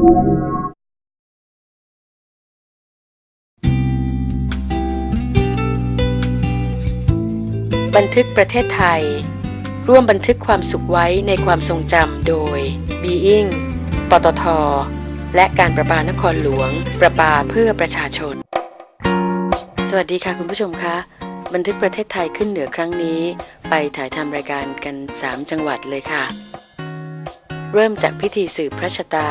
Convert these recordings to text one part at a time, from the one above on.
บันทึกประเทศไทย ร่วมบันทึกความสุขไว้ในความทรงจำโดย Being ปตท และการประปานครหลวง ประปาเพื่อประชาชน สวัสดีค่ะคุณผู้ชมคะ บันทึกประเทศไทยขึ้นเหนือครั้งนี้ ไปถ่ายทำรายการกัน 3 จังหวัดเลยค่ะ เริ่มจากพิธีสืบพระชะตา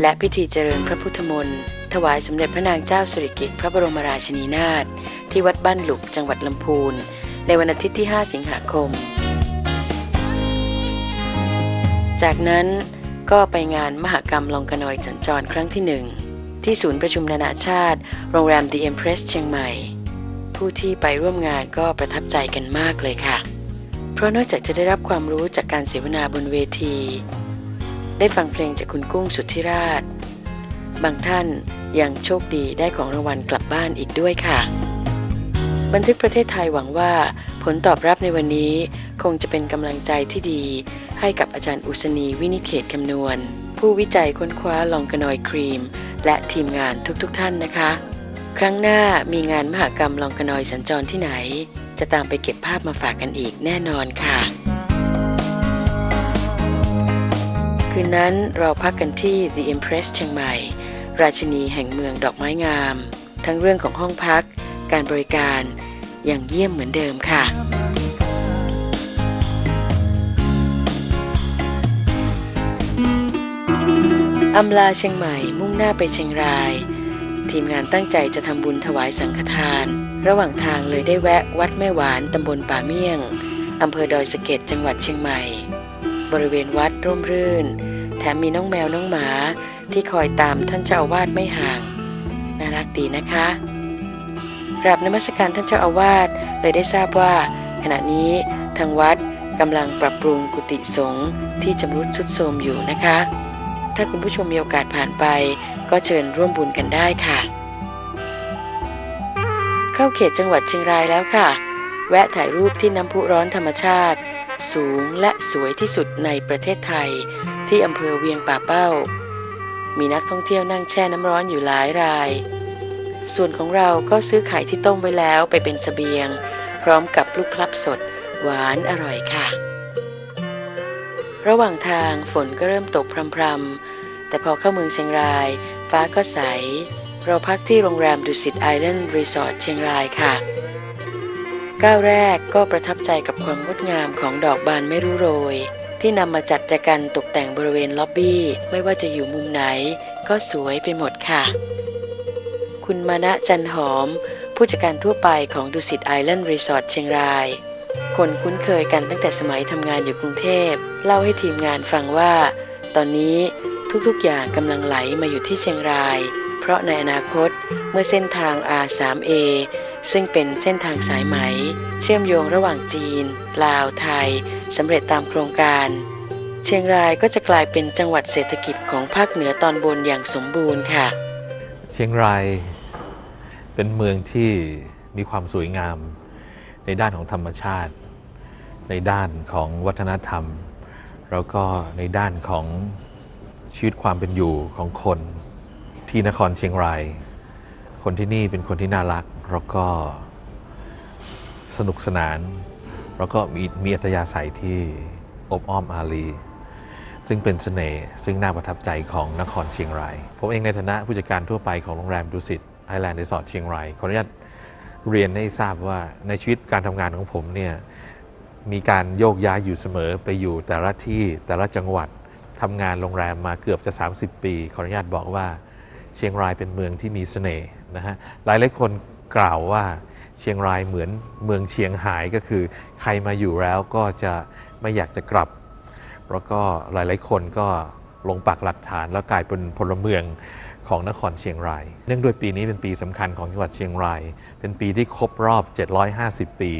และพิธีเจริญพระพุทธมนต์ถวายสมเด็จพระนางเจ้าสิริกิติ์พระบรมราชินีนาถที่วัดบ้านหลุกจังหวัดลำพูน ในวันอาทิตย์ที่ 5 สิงหาคม จากนั้นก็ไปงานมหกรรมลองกนอยสัญจรครั้งที่หนึ่งที่ศูนย์ประชุมนานาชาติ โรงแรม The Empress เชียงใหม่ ผู้ที่ไปร่วมงานก็ประทับใจกันมากเลยค่ะ เพราะนอกจากจะได้รับความรู้จากการเสวนาบนเวที ได้ฟังเพลงจากคุณกุ้งสุทธิราช บางท่านยังโชคดีได้ของรางวัลกลับบ้านอีกด้วยค่ะ บันทึกประเทศไทยหวังว่า ผลตอบรับในวันนี้คงจะเป็นกำลังใจที่ดี ให้กับอาจารย์อุศนีวินิเขตคำนวณ ผู้วิจัยค้นคว้าลองกระนอยครีม และทีมงานทุกๆทท่านนะคะ ครั้งหน้ามีงานมหกรรมลองกระนอยสัญจรที่ไหน จะตามไปเก็บภาพมาฝากกันอีกแน่นอนค่ะ คืนนั้นเราพักกันที่ The Empress เชียงใหม่ ราชินีแห่งเมืองดอกไม้งาม ทั้งเรื่องของห้องพัก การบริการอย่างเยี่ยมเหมือนเดิมค่ะ อำลาเชียงใหม่มุ่งหน้าไปเชียงราย ทีมงานตั้งใจจะทำบุญถวายสังฆทาน ระหว่างทางเลยได้แวะวัดแม่หวานตำบลป่าเมี่ยงอำเภอดอยสะเก็ดจังหวัดเชียงใหม่ บริเวณวัดร่มรื่น มมีน้องแมวน้องหมา ที่คอยตามท่านเจ้าอาวาสไม่ห่าง น่ารักดีนะคะกราบนมัสการท่านเจ้าอาวาสเลยได้ทราบว่า ขณะนี้ทางวัดกำลังปรับปรุงกุฏิสงฆ์ที่จำรุดทรุดโทรมอยู่นะคะ ถ้าคุณผู้ชมมีโอกาสผ่านไป ก็เชิญร่วมบุญกันได้ค่ะ เข้าเขตจังหวัดเชียงรายแล้วค่ะ แวะถ่ายรูปที่น้ำพุร้อนธรรมชาติ สูงและสวยที่สุดในประเทศไทย ที่อำเภอเวียงป่าเป้า มีนักท่องเที่ยวนั่งแช่น้ำร้อนอยู่หลายราย ส่วนของเราก็ซื้อไข่ที่ต้มไว้แล้วไปเป็นสเสบียง พร้อมกับลูกพลับสด หวานอร่อยค่ะ ระหว่างทางฝนก็เริ่มตกพรำๆ แต่พอเข้าเมืองเชียงราย ฟ้าก็ใส เราพักที่โรงแรมดุสิตไอแลนด์รีสอร์ทเชียงรายค่ะก้าวแรกก็ประทับใจกับความงดงามของดอกบานไม่รู้โรย ที่นำมาจัดแจกันตกแต่งบริเวณล็อบบี้ ไม่ว่าจะอยู่มุมไหน ก็สวยไปหมดค่ะ คุณมานะจันหอม ผู้จัดการทั่วไปของดุสิตไอแลนด์รีสอร์ทเชียงราย คนคุ้นเคยกันตั้งแต่สมัยทำงานอยู่กรุงเทพ เล่าให้ทีมงานฟังว่า ตอนนี้ทุกๆอย่างกำลังไหลมาอยู่ที่เชียงราย เพราะในอนาคตเมื่อเส้นทาง R3A ซึ่งเป็นเส้นทางสายไหม เชื่อมโยงระหว่างจีน ลาวไทย สำเร็จตามโครงการ เชียงรายก็จะกลายเป็นจังหวัดเศรษฐกิจของภาคเหนือตอนบนอย่างสมบูรณ์ค่ะ เชียงรายเป็นเมืองที่มีความสวยงาม ในด้านของธรรมชาติ ในด้านของวัฒนธรรม แล้วก็ในด้านของชีวิตความเป็นอยู่ของคนที่นครเชียงราย คนที่นี่เป็นคนที่น่ารัก แล้วก็สนุกสนาน แล้วก็มีมีอัธยาศัยที่อบอ้อมอารีซึ่งเป็นเสน่ห์ซึ่งน่าประทับใจของนครเชียงราย ผมเองในฐานะผู้จัดการทั่วไปของโรงแรมดุสิตไอแลนด์รีสอร์ทเชียงรายขออนุญาตเรียนให้ทราบว่าในชีวิตการทำงานของผมเนี่ยมีการโยกย้ายอยู่เสมอไปอยู่แต่ละที่แต่ละจังหวัดทำงานโรงแรมมาเกือบจะ 30 ปี ขออนุญาตบอกว่าเชียงรายเป็นเมืองที่มีเสน่ห์นะฮะหลายหลายคนกล่าวว่า เชียงรายเหมือนเมืองเชียงหายก็คือ ใครมาอยู่แล้วก็จะไม่อยากจะกลับ แล้วก็หลายๆคนก็ลงปักหลักฐานแล้วกลายเป็นพลเมืองของนครเชียงราย เนื่องด้วยปีนี้เป็นปีสำคัญของจังหวัดเชียงราย เป็นปีที่ครบรอบ 750 ปี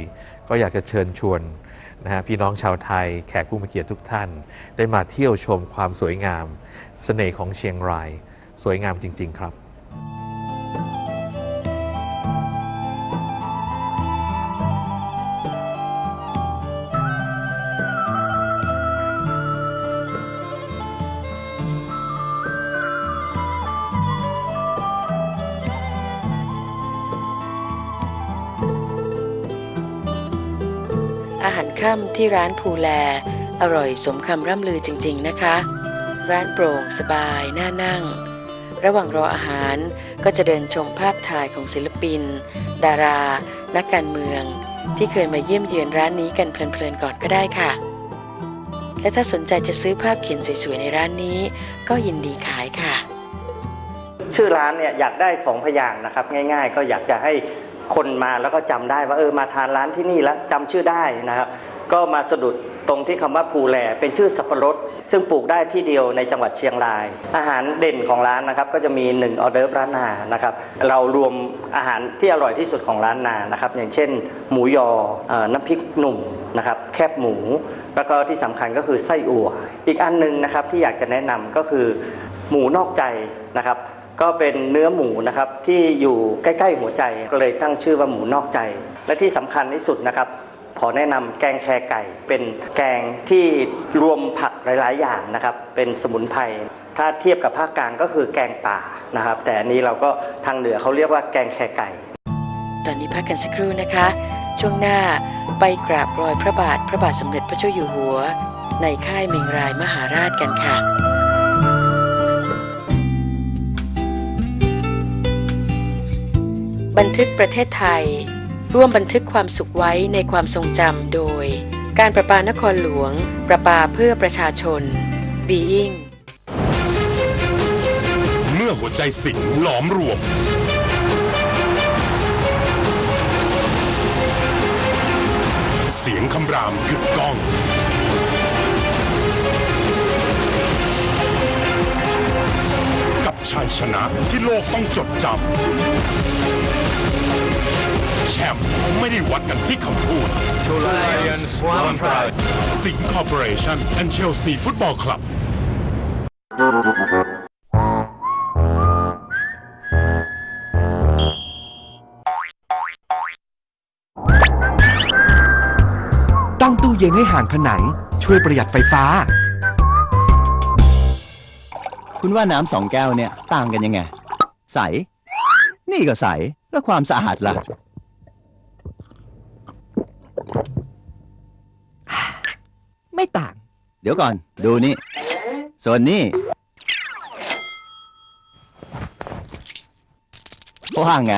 ก็อยากจะเชิญชวนนะฮะพี่น้องชาวไทยแขกผู้มีเกียรติทุกท่าน ได้มาเที่ยวชมความสวยงามเสน่ห์ของเชียงราย สวยงามจริง ๆ ครับ ที่ร้านภูแล อร่อยสมคำร่ำลือจริง ๆ นะคะ ร้านโปร่งสบาย น่านั่ง ระหว่างรออาหารก็จะเดินชมภาพถ่ายของศิลปิน ดารา นักการเมือง ที่เคยมาเยี่ยมเยือนร้านนี้กันเพลินๆก่อนก็ได้ค่ะ และถ้าสนใจจะซื้อภาพเขียนสวยๆในร้านนี้ ก็ยินดีขายค่ะ ชื่อร้านเนี่ยอยากได้สองพยางค์นะครับ ง่าย ๆ ก็อยากจะให้คนมาแล้วก็จำได้ว่าเออมาทานร้านที่นี่แล้วจำชื่อได้นะครับ ก็มาสะดุดตรงที่คำว่าภูแลเป็นชื่อสับปะรด ซึ่งปลูกได้ที่เดียวในจังหวัดเชียงราย อาหารเด่นของร้านนะครับก็จะมี1ออเดิร์ร้านนานะครับเรารวมอาหารที่อร่อยที่สุดของร้านนานะครับอย่างเช่น หมูยออน้ำพริกหนุ่มนะครับแคบหมู แล้วก็ที่สำคัญก็คือไส้อั่ว อีกอันหนึงนะครับที่อยากจะแนะนำก็คือหมูนอกใจนะครับก็เป็นเนื้อหมูนะครับที่อยู่ใกล้ ๆ หัวใจก็เลยตั้งชื่อว่าหมูนอกใจ และที่สำคัญที่สุดนะครับ ขอแนะนำแกงแคไก่ เป็นแกงที่รวมผักหลาย ๆ อย่างนะครับ เป็นสมุนไพรถ้าเทียบกับภาคกลางก็คือแกงป่านะครับ แต่อันนี้เราก็ทางเหนือเขาเรียกว่าแกงแคไก่ ตอนนี้พักกันสักครู่นะคะ ช่วงหน้าไปกราบรอยพระบาทพระบาทสมเด็จพระเจ้าอยู่หัว ในค่ายเมงรายมหาราชกันค่ะบันทึกประเทศไทย ร่วมบันทึกความสุขไว้ในความทรงจำโดย การประปานครหลวง ประปาเพื่อประชาชน Being เมื่อหัวใจสิงห์หลอมรวม เสียงคำรามกึกก้อง กับชัยชนะที่โลกต้องจดจำ แชมป์ไม่ได้วัดกันที่คำพูด Two lions, one pride. สิงห์คอร์ปอเรชั่นและเชลซีฟุตบอลคลับ ตั้งตู้เย็นให้ห่างผนัง ช่วยประหยัดไฟฟ้า คุณว่าน้ำสองแก้วเนี่ยต่างกันยังไง ใส นี่ก็ใส แล้วความสะอาดล่ะ ไม่ต่าง เดี๋ยวก่อน ดูนี่ ส่วนนี้ว่าไง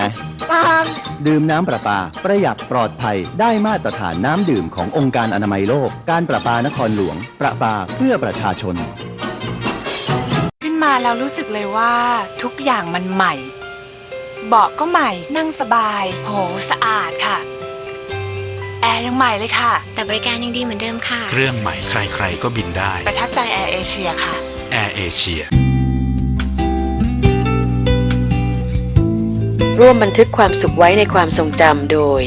ดื่มน้ำประปา ประหยัดปลอดภัย ได้มาตรฐานน้ำดื่มขององค์การอนามัยโลก การประปานครหลวง ประปาเพื่อประชาชน ขึ้นมาแล้วรู้สึกเลยว่า ทุกอย่างมันใหม่ เบาะก็ใหม่ นั่งสบาย โห สะอาดค่ะ แอร์ยังใหม่เลยค่ะ แต่บริการยังดีเหมือนเดิมค่ะ เครื่องใหม่ใครๆก็บินได้ประทับใจแอร์เอเชียค่ะ แอร์เอเชียร่วมบันทึกความสุขไว้ในความทรงจำโดย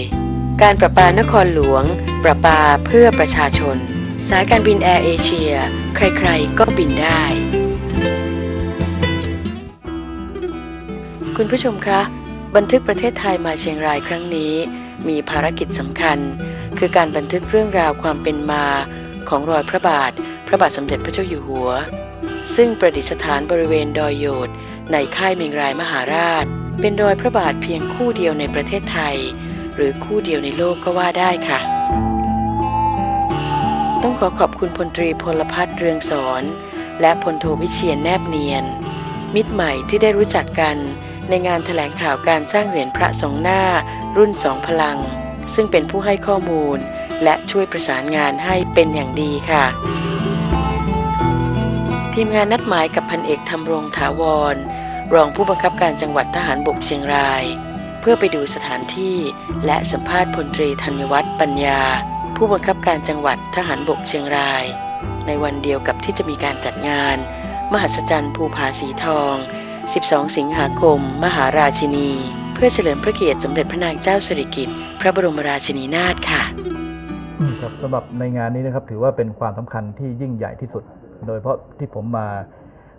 การประปานครหลวง ประปาเพื่อประชาชน สายการบินแอร์เอเชีย ใครๆ ก็บินได้ คุณผู้ชมคะ บันทึกประเทศไทยมาเชียงรายครั้งนี้ มีภารกิจสำคัญ คือการบันทึกเรื่องราวความเป็นมาของรอยพระบาท พระบาทสมเด็จพระเจ้าอยู่หัว ซึ่งประดิษฐานบริเวณดอยโยดในค่ายเมงรายมหาราช เป็นรอยพระบาทเพียงคู่เดียวในประเทศไทย หรือคู่เดียวในโลกก็ว่าได้ค่ะ ต้องขอขอบคุณพลตรีพลพัฒน์เรืองสอนและพลโทวิเชียนแนบเนียน มิตรใหม่ที่ได้รู้จักกัน ในงานถแถลงข่าวการสร้างเหรียญพระสองหน้า รุ่นสองพลัง ซึ่งเป็นผู้ให้ข้อมูล และช่วยประสานงานให้เป็นอย่างดีค่ะ ทีมงานนัดหมายกับพันเอกธรรมรงถาวร รองผู้บังคับการจังหวัดทหารบกเชียงราย เพื่อไปดูสถานที่ และสัมภาษณ์พลตรีธัญวัฒน์ปัญญา ผู้บังคับการจังหวัดทหารบกเชียงราย ในวันเดียวกับที่จะมีการจัดงาน มหัศจรรย์ภูผาสีทอง 12 สิงหาคม มหาราชินี เพื่อเฉลิมพระเกียรติสมเด็จพระนางเจ้าสิริกิติ์พระบรมราชินีนาถค่ะครับสำหรับในงานนี้นะครับถือว่าเป็นความสำคัญที่ยิ่งใหญ่ที่สุด โดยเฉพาะที่ผมมา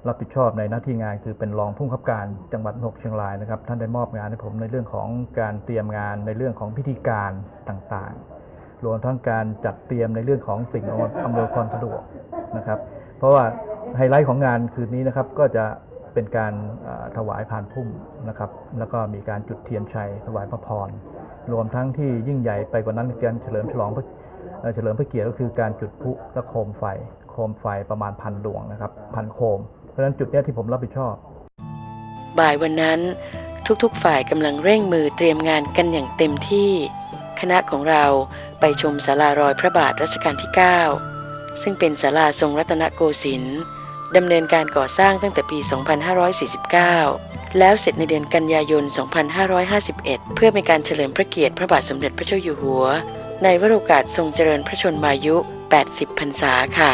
รับผิดชอบในหน้าที่งานคือเป็นรองผู้คับการจังหวัดหกเชียงรายนะครับ ท่านได้มอบงานให้ผมในเรื่องของการเตรียมงานในเรื่องของพิธีการต่างๆ รวมทั้งการจัดเตรียมในเรื่องของสิ่งอำนวยความสะดวกนะครับ เพราะว่าไฮไลท์ของงานคืนนี้นะครับก็จะ เป็นการถวายผ่านพุ่มนะครับ แล้วก็มีการจุดเทียนชัยถวายพระพร รวมทั้งที่ยิ่งใหญ่ไปกว่านั้นการเฉลิมฉลองพระเฉลิมพระเกียรติก็คือการจุดพลุและโคมไฟ โคมไฟประมาณพันดวงนะครับพันโคม เพราะฉะนั้นจุดนี้ที่ผมรับผิดชอบ บ่ายวันนั้นทุกๆฝ่ายกำลังเร่งมือเตรียมงานกันอย่างเต็มที่ คณะของเราไปชมศาลารอยพระบาทรัชกาลที่ 9 ซึ่งเป็นศาลาทรงรัตนโกสินทร์ ดำเนินการก่อสร้างตั้งแต่ปี 2549 แล้วเสร็จในเดือนกันยายน 2551 เพื่อเป็นการเฉลิมพระเกียรติพระบาทสมเด็จพระเจ้าอยู่หัว ในวโรกาสทรงเจริญพระชนมายุ 80 พรรษาค่ะ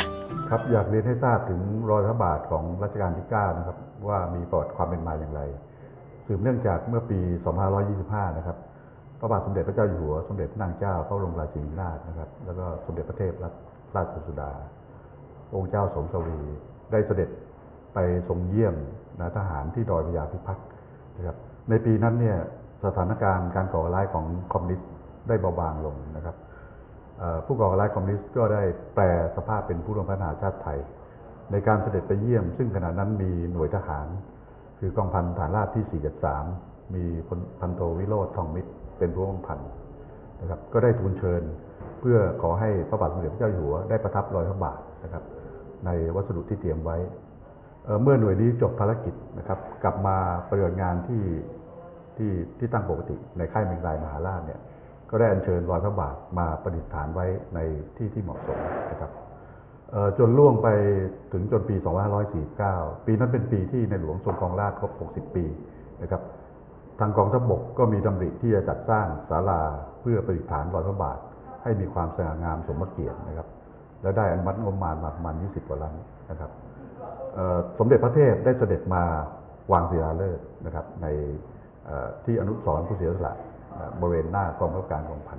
ครับอยากเรียนให้ทราบถึงรอยพระบาทของรัชกาลที่ 9 นะครับ ว่ามีประวัติความเป็นมาอย่างไร สืบเนื่องจากเมื่อปี 2525 นะครับพระบาทสมเด็จพระเจ้าอยู่หัว สมเด็จพระนางเจ้าพระบรมราชินีนาถนะครับ แล้วก็สมเด็จพระเทพรัตนราชสุดา องค์เจ้าสมสวี ได้เสด็จไปทรงเยี่ยมนะทหารที่ดอยพญาพิพัฒน์นะครับในปีนั้นเนี่ยสถานการณ์การก่อการร้ายของคอมมิวนิสต์ได้เบาบางลงนะครับผู้ก่อการร้ายคอมมิวนิสต์ก็ได้แปลสภาพเป็นผู้ร่วมพัฒนาชาติไทย ในการเสด็จไปเยี่ยม ซึ่งขณะนั้นมีหน่วยทหาร คือกองพันฐานราบที่ 473 มีพันโทวิโรธทองมิตร เป็นผู้บังพันนะครับก็ได้ทูลเชิญเพื่อขอให้พระบาทสมเด็จพระเจ้าอยู่หัวได้ประทับรอยพระบาทนะครับ ในวัสดุที่เตรียมไว้เเมื่อหน่วยนี้จบภารกิจนะครับกลับมาปฏิบัติงานที่ที่ที่ตั้งปกติในค่ายเมงรายมหาราชเนี่ยก็ได้อัญเชิญรอยพระบาทมาประดิษฐานไว้ในที่ที่เหมาะสมนะครับจนล่วงไปถึงจนปี 2549 ปีนั้นเป็นปีที่ในหลวงทรงครองราชครบ 60 ปีนะครับ ทางกองทัพบกก็มีดำริที่จะจัดสร้างศาลาเพื่อประดิษฐานรอยพระบาท ให้มีความสง่างามสมเกียรตินะครับ และได้อนุมัติงบประมาณมาประมาณ 20 กว่าล้านนะครับสมเด็จพระเทพได้เสด็จมาวางศิลาฤกษ์นะครับในที่อนุสรณ์ผู้เสียสละบริเวณหน้ากองบังคับการกองพัน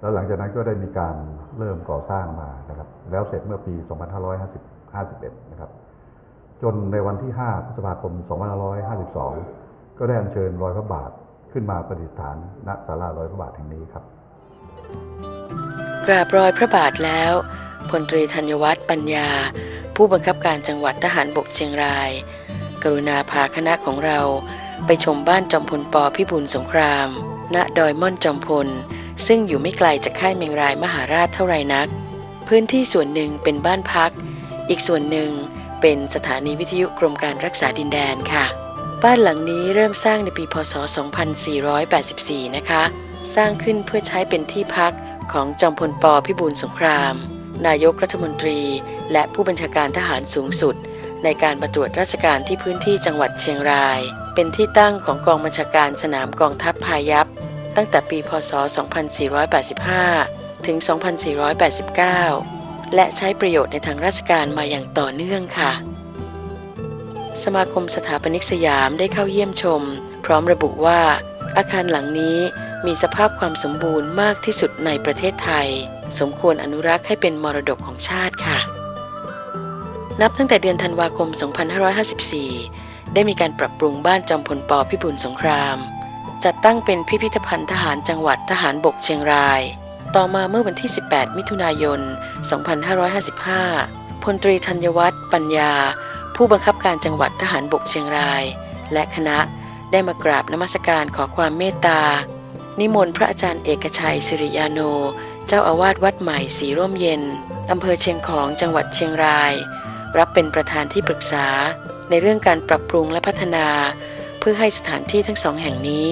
แล้วหลังจากนั้นก็ได้มีการเริ่มก่อสร้างมานะครับแล้วเสร็จเมื่อปี 2551 นะครับจนในวันที่ 5 พฤษภาคม 2552 ก็ได้อัญเชิญรอยพระบาทขึ้นมาประดิษฐานณศาลารอยพระบาทแห่งนี้ครับ กราบรอยพระบาทแล้ว พลตรีธัญวัฒน์ปัญญา ผู้บังคับการจังหวัดทหารบกเชียงราย กรุณาพาคณะของเราไปชมบ้านจอมพลปพิบูลสงคราม ณดอยม่อนจอมพล ซึ่งอยู่ไม่ไกลจากค่ายเมียงรายมหาราชเท่าไรนัก พื้นที่ส่วนหนึ่งเป็นบ้านพัก อีกส่วนหนึ่งเป็นสถานีวิทยุกรมการรักษาดินแดนค่ะ บ้านหลังนี้เริ่มสร้างในปีพศ 2484 นะคะ สร้างขึ้นเพื่อใช้เป็นที่พักของจอมพลปพิบูลสงคราม นายกรัฐมนตรี และผู้บัญชาการทหารสูงสุด ในการมาตรวจราชการที่พื้นที่จังหวัดเชียงราย เป็นที่ตั้งของกองบัญชาการสนามกองทัพพายัพตั้งแต่ปี พศ 2485 ถึง 2489 และใช้ประโยชน์ในทางราชการมาอย่างต่อเนื่องค่ะ สมาคมสถาปนิกสยามได้เข้าเยี่ยมชม พร้อมระบุว่า อาคารหลังนี้มีสภาพความสมบูรณ์มากที่สุดในประเทศไทย สมควรอนุรักษ์ให้เป็นมรดกของชาติค่ะ นับตั้งแต่เดือนธันวาคม 2554 ได้มีการปรับปรุงบ้านจอมพลปพิบูลสงคราม จัดตั้งเป็นพิพิธภัณฑ์ทหารจังหวัดทหารบกเชียงราย ต่อมาเมื่อวันที่ 18 มิถุนายน 2555 พลตรีธัญวัฒน์ปัญญา ผู้บังคับการจังหวัดทหารบกเชียงราย และคณะได้มากราบนมัสการขอความเมตตา นิมนต์พระอาจารย์เอกชัยสิริยาโน เจ้าอาวาสวัดใหม่สีร่มเย็นอำเภอเชียงของจังหวัดเชียงราย รับเป็นประธานที่ปรึกษา ในเรื่องการปรับปรุงและพัฒนา เพื่อให้สถานที่ทั้งสองแห่งนี้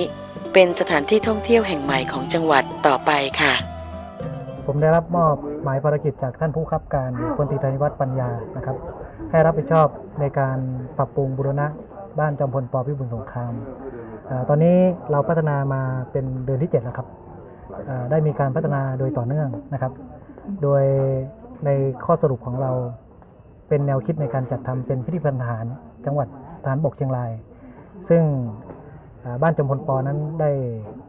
เป็นสถานที่ท่องเที่ยวแห่งใหม่ของจังหวัดต่อไปค่ะ ผมได้รับมอบหมายภารกิจจากท่านผู้ขับการพลตรีธัญวัฒน์ปัญญานะครับ ให้รับผิดชอบในการปรับปรุงบูรณะบ้านจอมพลปพิบูลสงครามอตอนนี้เราพัฒนามาเป็นเดือนที่ 7 แล้วครับ ได้มีการพัฒนาโดยต่อเนื่องนะครับ โดยในข้อสรุปของเราเป็นแนวคิดในการจัดทำเป็นพิพิธภัณฑ์ทหารจังหวัดทหารบกเชียงราย ซึ่งอ่าบ้านจอมพลปนั้นได้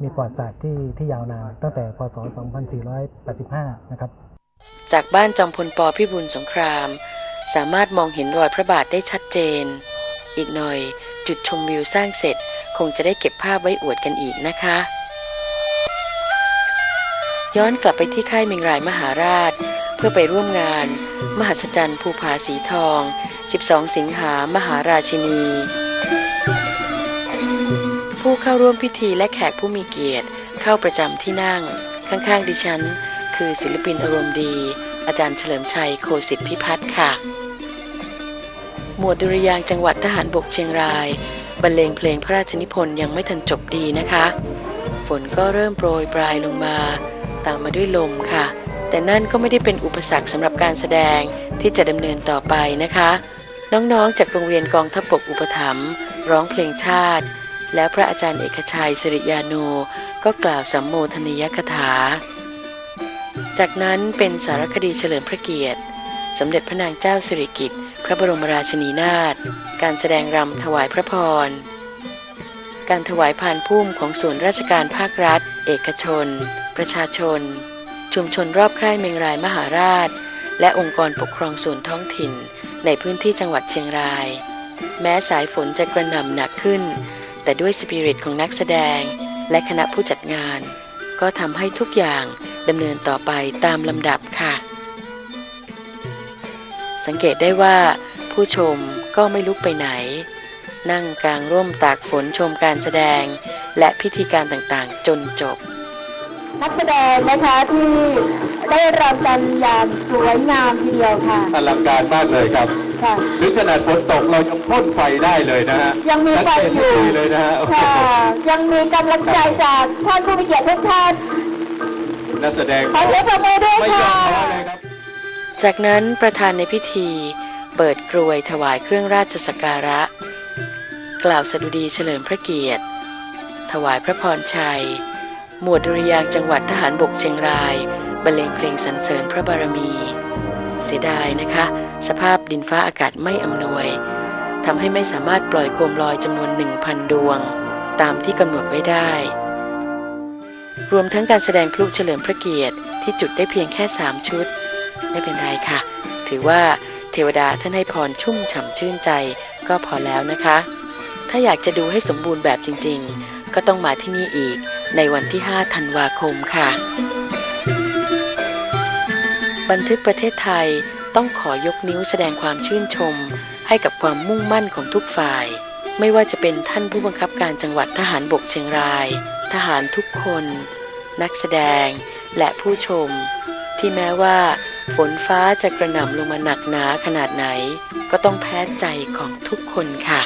มีประวัติศาสตร์ที่ที่ยาวนานตั้งแต่พศ 2485 นะครับ จากบ้านจอมพลปพิบูลสงคราม สามารถมองเห็นรอยพระบาทได้ชัดเจน อีกหน่อยจุดชมวิวสร้างเสร็จ คงจะได้เก็บภาพไว้อวดกันอีกนะคะ ย้อนกลับไปที่ค่ายเมงรายมหาราช เพื่อไปร่วมงาน มหัศจรรย์ภูผาสีทอง 12 สิงหามหาราชินี ผู้เข้าร่วมพิธีและแขกผู้มีเกียรติ เข้าประจำที่นั่ง ข้างๆ ดิฉัน คือศิลปินอารมณ์ดี อาจารย์เฉลิมชัยโคสิทธิพิพัฒน์ค่ะ หมวดดุริยางจังหวัดทหารบกเชียงรายบรรเลงเพลงพระราชนิพนธ์ยังไม่ทันจบดีนะคะ ฝนก็เริ่มโปรยปลายลงมา ตามมาด้วยลมค่ะ แต่นั่นก็ไม่ได้เป็นอุปสรรคสำหรับการแสดงที่จะดำเนินต่อไปนะคะ น้องๆ จากโรงเรียนกองทัพบกอุปถัมภ์ร้องเพลงชาติ แล้วพระอาจารย์เอกชัยสิริยานูก็กล่าวสัมโมทนียคถา จากนั้นเป็นสารคดีเฉลิมพระเกียรติ สมเด็จพระนางเจ้าสิริกิติ์พระบรมราชินีนาถการแสดงรำถวายพระพร การถวายพานพุ่มของส่วนราชการภาครัฐ เอกชน ประชาชน ชุมชนรอบค่ายเมงรายมหาราช และองค์กรปกครองส่วนท้องถิ่นในพื้นที่จังหวัดเชียงราย แม้สายฝนจะกระหน่ำหนักขึ้น แต่ด้วยสปิริตของนักแสดง และคณะผู้จัดงาน ก็ทำให้ทุกอย่างดำเนินต่อไปตามลำดับค่ะ สังเกตได้ว่า ผู้ชมก็ไม่ลุกไปไหน นั่งกลางร่มตากฝนชมการแสดง และพิธีการต่างๆ จนจบ นักแสดงนะคะที่ได้รำกันอย่างสวยงามทีเดียวค่ะ อลังการมากเลยครับค่ะถึงขนาดฝนตกเรายังพ่นไฟได้เลยนะฮะยังมีไฟอยู่ชัดเจนดีเลยนะฮะโอ้โหค่ะยังมีกำลังใจจากท่านผู้มีเกียรติทุกท่านนักแสดงขอเสียงปรบมือด้วยไม่ยอค่ะ มแพ้เลยครับ จากนั้นประธานในพิธี เปิดกรวยถวายเครื่องราชสักการะ กล่าวสดุดีเฉลิมพระเกียรติ ถวายพระพรชัย หมวดดุริยางจังหวัดทหารบกเชียงรายบรรเลงเพลงสรรเสริญพระบารมี เสียดายนะคะ สภาพดินฟ้าอากาศไม่อำนวยทำให้ไม่สามารถปล่อยโคมลอยจำนวน 1,000 ดวง ตามที่กำหนดไว้ได้ รวมทั้งการแสดงพลุเฉลิมพระเกียรติที่จุดได้เพียงแค่ 3 ชุด ไม่เป็นไรค่ะ ถือว่าเทวดาท่านให้พรชุ่มฉ่ำชื่นใจก็พอแล้วนะคะ ถ้าอยากจะดูให้สมบูรณ์แบบจริง ๆ ก็ต้องมาที่นี่อีก ในวันที่ 5 ธันวาคมค่ะ บันทึกประเทศไทยต้องขอยกนิ้วแสดงความชื่นชม ให้กับความมุ่งมั่นของทุกฝ่าย ไม่ว่าจะเป็นท่านผู้บังคับการจังหวัดทหารบกเชียงราย ทหารทุกคน นักแสดงและผู้ชม ที่แม้ว่าฝนฟ้าจะกระหน่ำลงมาหนักหนาขนาดไหน ก็ต้องแพ้ใจของทุกคนค่ะ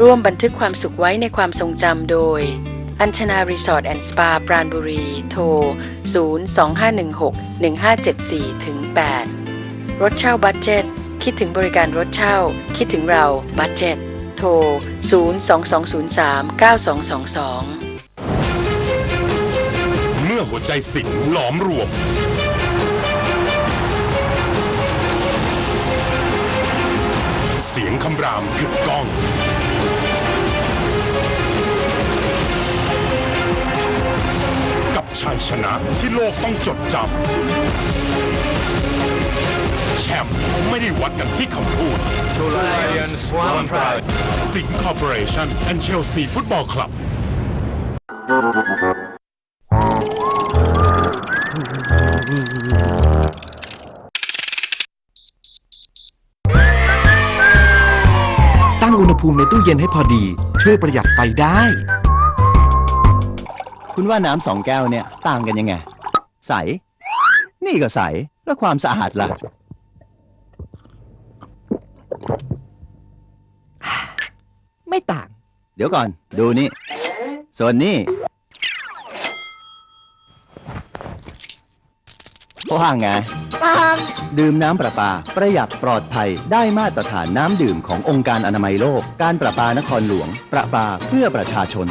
ร่วมบันทึกความสุขไว้ในความทรงจำโดย อัญชนารีสอร์ทแอนด์สปาปราณบุรี โทร 025161574ถึง8รถเช่าบัตเจ็ต คิดถึงบริการรถเช่า คิดถึงเราบัตเจ็ต โทร 022039222 เมื่อหัวใจสิงหลอมรวมเสียงคำรามกึกก้อง ชัยชนะที่โลกต้องจดจำ แชมป์ไม่ได้วัดกันที่คำพูด Two lions, one pride. สิงห์คอร์ปอเรชั่นและเชลซีฟุตบอลคลับตั้งอุณหภูมิในตู้เย็นให้พอดี ช่วยประหยัดไฟได้ คุณว่าน้ำสองแก้วเนี่ยต่างกันยังไง ใส นี่ก็ใส แล้วความสะอาดล่ะ ไม่ต่าง เดี๋ยวก่อน ดูนี่ ส่วนนี้ว่าไงดื่มน้ำประปา ประหยัดปลอดภัย ได้มาตรฐานน้ำดื่มขององค์การอนามัยโลก การประปานครหลวง ประปาเพื่อประชาชน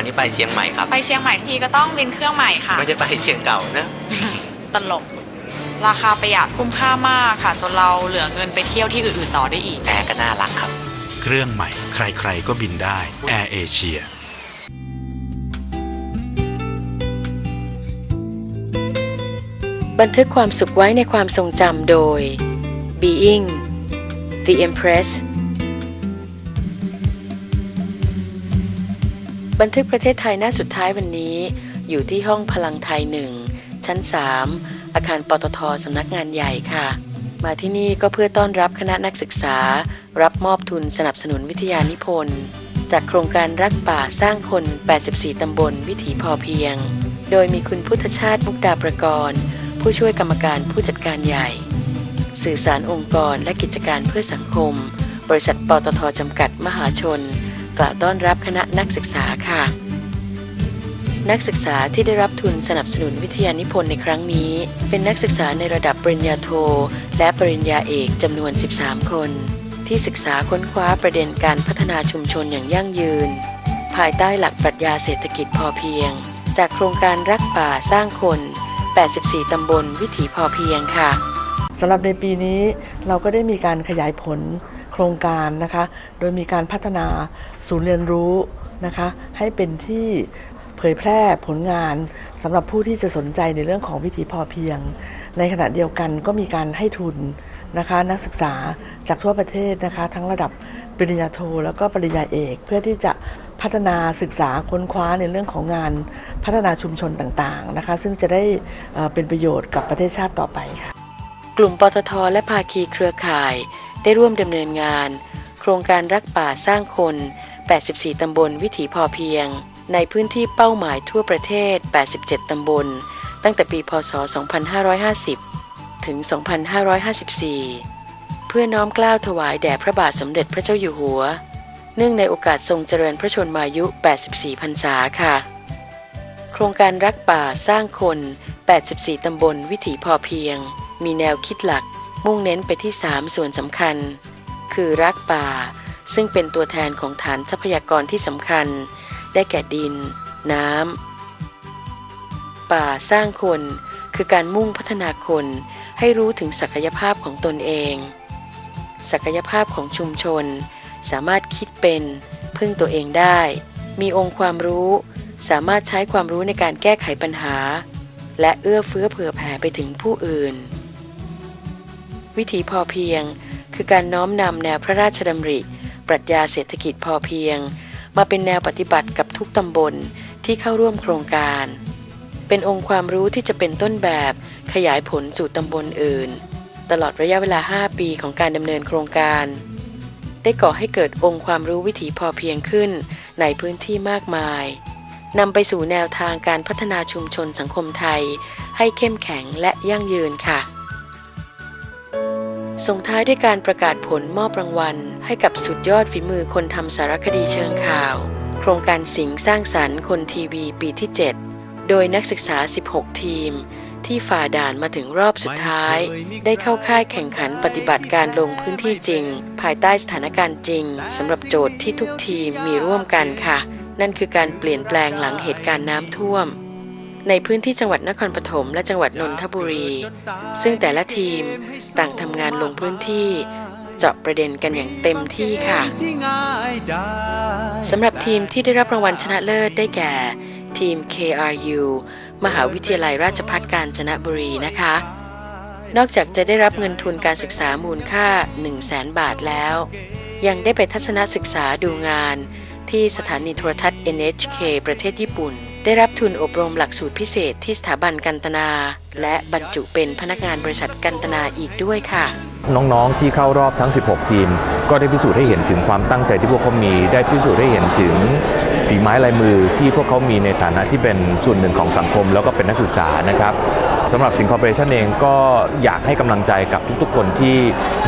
วันนี้ไปเชียงใหม่ครับ ไปเชียงใหม่ทีก็ต้องบินเครื่องใหม่ค่ะ ไม่ใช่ไปเชียงเก่านะ ตลก ราคาประหยัดคุ้มค่ามากค่ะ จนเราเหลือเงินไปเที่ยวที่อื่นๆต่อได้อีกแอร์ก็น่ารักครับ เครื่องใหม่ ใครๆก็บินได้แอร์เอเชียบันทึกความสุขไว้ในความทรงจำโดย Being The Empress บันทึกประเทศไทยหน้าสุดท้ายวันนี้ อยู่ที่ห้องพลังไทยหนึ่งชั้น 3 อาคารปตทสำนักงานใหญ่ค่ะ มาที่นี่ก็เพื่อต้อนรับคณะนักศึกษา รับมอบทุนสนับสนุนวิทยานิพนธ์ จากโครงการรักป่าสร้างคน 84 ตำบลวิถีพอเพียง โดยมีคุณพุทธชาติมุกดาประกรณ์ ผู้ช่วยกรรมการผู้จัดการใหญ่ สื่อสารองค์กรและกิจการเพื่อสังคม บริษัทปตทจำกัดมหาชน กล่าวต้อนรับคณะนักศึกษาค่ะ นักศึกษาที่ได้รับทุนสนับสนุนวิทยานิพนธ์ในครั้งนี้ เป็นนักศึกษาในระดับปริญญาโท และปริญญาเอกจำนวน 13 คน ที่ศึกษาค้นคว้าประเด็นการพัฒนาชุมชนอย่างยั่งยืน ภายใต้หลักปรัชญาเศรษฐกิจพอเพียง จากโครงการรักป่าสร้างคน 84 ตำบลวิถีพอเพียงค่ะสำหรับในปีนี้เราก็ได้มีการขยายผล โครงการนะคะ โดยมีการพัฒนาศูนย์เรียนรู้นะคะ ให้เป็นที่เผยแพร่ผลงานสำหรับผู้ที่จะสนใจในเรื่องของวิถีพอเพียง ในขณะเดียวกันก็มีการให้ทุนนะคะ นักศึกษาจากทั่วประเทศนะคะ ทั้งระดับปริญญาโท แล้วก็ปริญญาเอก เพื่อที่จะพัฒนาศึกษาค้นคว้าในเรื่องของงานพัฒนาชุมชนต่างๆนะคะ ซึ่งจะได้เป็นประโยชน์กับประเทศชาติต่อไปค่ะ กลุ่มปตทและภาคีเครือข่าย ได้ร่วมดำเนินงาน โครงการรักป่าสร้างคน 84 ตำบลวิถีพอเพียง ในพื้นที่เป้าหมายทั่วประเทศ 87 ตำบล ตั้งแต่ปีพศ 2550 ถึง 2554 เพื่อน้อมกล้าวถวายแด่พระบาทสมเด็จพระเจ้าอยู่หัว เนื่องในโอกาสทรงเจริญพระชนมายุ 84 พรรษาค่ะ โครงการรักป่าสร้างคน 84 ตำบลวิถีพอเพียง มีแนวคิดหลัก มุ่งเน้นไปที่ 3 ส่วนสำคัญ คือรักป่า ซึ่งเป็นตัวแทนของฐานทรัพยากรที่สำคัญ ได้แก่ดิน น้ำ ป่าสร้างคน คือการมุ่งพัฒนาคนให้รู้ถึงศักยภาพของตนเอง ศักยภาพของชุมชน สามารถคิดเป็น พึ่งตัวเองได้ มีองค์ความรู้ สามารถใช้ความรู้ในการแก้ไขปัญหา และเอื้อเฟื้อเผื่อแผ่ไปถึงผู้อื่น วิถีพอเพียง คือการน้อมนำแนวพระราชดำริ ปรัชญาเศรษฐกิจพอเพียง มาเป็นแนวปฏิบัติกับทุกตำบลที่เข้าร่วมโครงการ เป็นองค์ความรู้ที่จะเป็นต้นแบบขยายผลสู่ตำบลอื่น ตลอดระยะเวลา 5 ปีของการดำเนินโครงการ ได้ก่อให้เกิดองค์ความรู้วิถีพอเพียงขึ้นในพื้นที่มากมายนำไปสู่แนวทางการพัฒนาชุมชนสังคมไทย ให้เข้มแข็งและยั่งยืนค่ะ ส่งท้ายด้วยการประกาศผลมอบรางวัล ให้กับสุดยอดฝีมือคนทำสารคดีเชิงข่าว โครงการสิงสร้างสรรค์คนทีวีปีที่ 7 โดยนักศึกษา 16 ทีม ที่ฝ่าด่านมาถึงรอบสุดท้าย ได้เข้าค่ายแข่งขันปฏิบัติการลงพื้นที่จริง ภายใต้สถานการณ์จริงสำหรับโจทย์ที่ทุกทีมมีร่วมกันค่ะ นั่นคือการเปลี่ยนแปลงหลังเหตุการณ์น้ำท่วม ในพื้นที่จังหวัดนครปฐมและจังหวัดนนทบุรี ซึ่งแต่ละทีมต่างทำงานลงพื้นที่ เจาะประเด็นกันอย่างเต็มที่ค่ะสำหรับทีมที่ได้รับรางวัลชนะเลิศได้แก่ ทีม KRU มหาวิทยาลัยราชภัฏกาญจนบุรีนะคะ นอกจากจะได้รับเงินทุนการศึกษามูลค่า 1 0 0 0 0แสนบาทแล้ว ยังได้ไปทัศนศึกษาดูงาน ที่สถานีโทรทัศน์ NHK ประเทศญี่ปุ่น ได้รับทุนอบรมหลักสูตรพิเศษที่สถาบันกันตนา และบรรจุเป็นพนักงานบริษัทกันตนาอีกด้วยค่ะ น้องๆ ที่เข้ารอบทั้ง 16 ทีม ก็ได้พิสูจน์ให้เห็นถึงความตั้งใจที่พวกเขามี ได้พิสูจน์ให้เห็นถึงฝีไม้ลายมือที่พวกเขามีในฐานะที่เป็นส่วนหนึ่งของสังคม แล้วก็เป็นนักศึกษานะครับ สำหรับสิงคอร์ปอเรชันเองก็อยากให้กำลังใจกับทุกๆ คนที่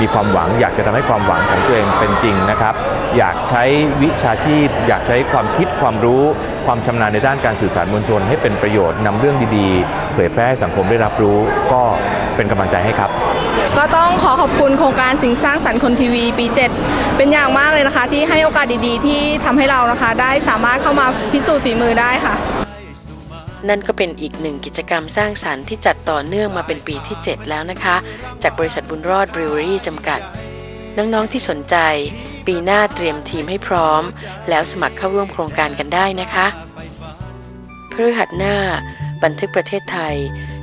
มีความหวัง อยากจะทำให้ความหวังของตัวเองเป็นจริงนะครับ อยากใช้วิชาชีพ อยากใช้ความคิดความรู้ความชำนาญในด้านการสื่อสารมวลชน ให้เป็นประโยชน์นำเรื่องดีๆ เผยแพร่ให้สังคมได้รับรู้ ก็เป็นกำลังใจให้ครับ ก็ต้องขอขอบคุณโครงการสิ่งสร้างสรรค์คนทีวีปี 7 เป็นอย่างมากเลยนะคะ ที่ให้โอกาสดีๆ ที่ทำให้เรานะคะ ได้สามารถเข้ามาพิสูจน์ฝีมือได้ค่ะ นั่นก็เป็นอีกหนึ่งกิจกรรมสร้างสรรค์ที่จัดต่อเนื่องมาเป็นปีที่ 7 แล้วนะคะ จากบริษัทบุญรอดบริวอรี่จำกัด น้องๆที่สนใจ ปีหน้าเตรียมทีมให้พร้อม แล้วสมัครเข้าร่วมโครงการกันได้นะคะพฤหัสหน้า บันทึกประเทศไทย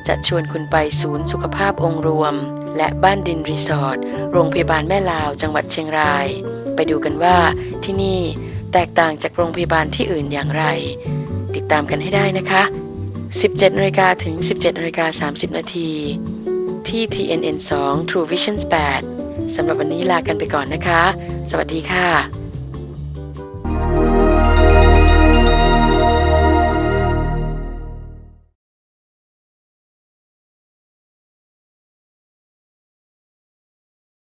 จะชวนคุณไปศูนย์สุขภาพองค์รวม และบ้านดินรีสอร์ทโรงพยาบาลแม่ลาวจังหวัดเชียงราย ไปดูกันว่าที่นี่แตกต่างจากโรงพยาบาลที่อื่นอย่างไร ติดตามกันให้ได้นะคะ 17นาฬิกาถึง 17นาฬิกา30 นาที ที่ TNN 2 True Vision 8สำหรับวันนี้ลากันไปก่อนนะคะ สวัสดีค่ะ